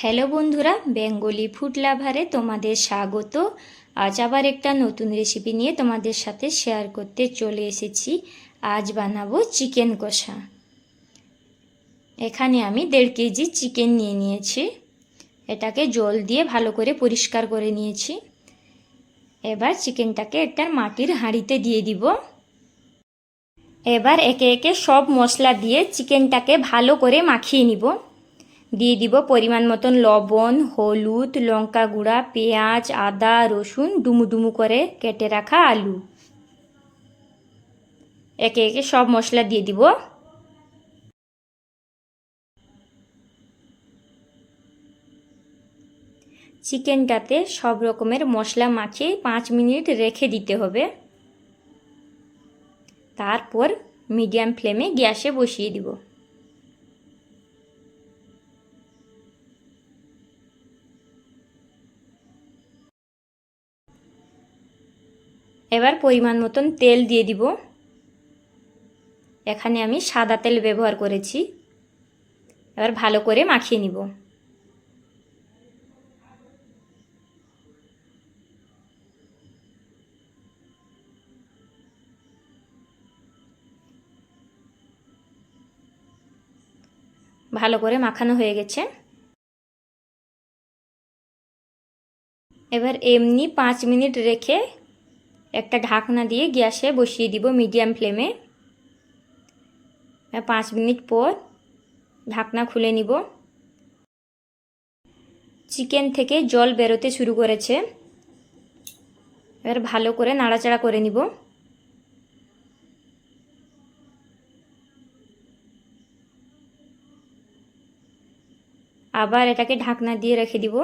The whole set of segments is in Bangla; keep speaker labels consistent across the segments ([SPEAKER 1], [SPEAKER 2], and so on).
[SPEAKER 1] হ্যালো বন্ধুরা, বেঙ্গলি ফুড লাভারে তোমাদের স্বাগত। আজ আবার একটা নতুন রেসিপি নিয়ে তোমাদের সাথে শেয়ার করতে চলে এসেছি। আজ বানাবো চিকেন কষা। এখানে আমি দেড় কেজি চিকেন নিয়ে নিয়েছি। এটাকে জল দিয়ে ভালো করে পরিষ্কার করে নিয়েছি। এবার চিকেনটাকে একটা মাটির হাঁড়িতে দিয়ে দিব। এবার একে একে সব মশলা দিয়ে চিকেনটাকে ভালো করে মাখিয়ে নিব। দিয়ে দিব পরিমাণ মতন লবণ, হলুদ, লঙ্কা গুঁড়া, পেঁয়াজ, আদা, রসুন ডুমু ডুমু করে কেটে রাখা আলু। একে একে সব মশলা দিয়ে দিব। চিকেনটাতে সব রকমের মশলা মাখিয়ে পাঁচ মিনিট রেখে দিতে হবে। তারপর মিডিয়াম ফ্লেমে গ্যাসে বসিয়ে দিব। এবার পরিমাণ মতন তেল দিয়ে দিব। এখানে আমি সাদা তেল ব্যবহার করেছি। এবার ভালো করে মাখিয়ে নিব। ভালো করে মাখানো হয়ে গেছে। এবার এমনি পাঁচ মিনিট রেখে একটা ঢাকনা দিয়ে গ্যাসে বসিয়ে দিব মিডিয়াম ফ্লেমে। পাঁচ মিনিট পর ঢাকনা খুলে নিব। চিকেন থেকে জল বেরোতে শুরু করেছে। এবার ভালো করে নাড়াচাড়া করে নিব। আবার এটাকে ঢাকনা দিয়ে রেখে দিব।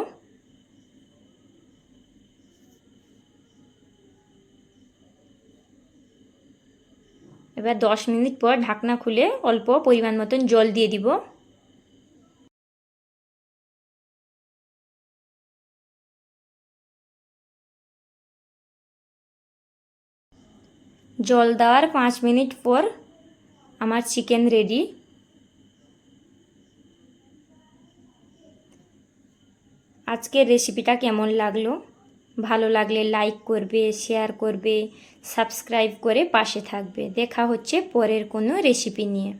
[SPEAKER 1] এবার দশ মিনিট পর ঢাকনা খুলে অল্প পরিমাণ মতন জল দিয়ে দিব। জল দেওয়ার পাঁচ মিনিট পর আমার চিকেন রেডি। আজকের রেসিপিটা কেমন লাগল? ভালো লাগলে লাইক করবে শেয়ার করবে সাবস্ক্রাইব করে পাশে থাকবে। দেখা হচ্ছে পরের কোনো রেসিপি নিয়ে।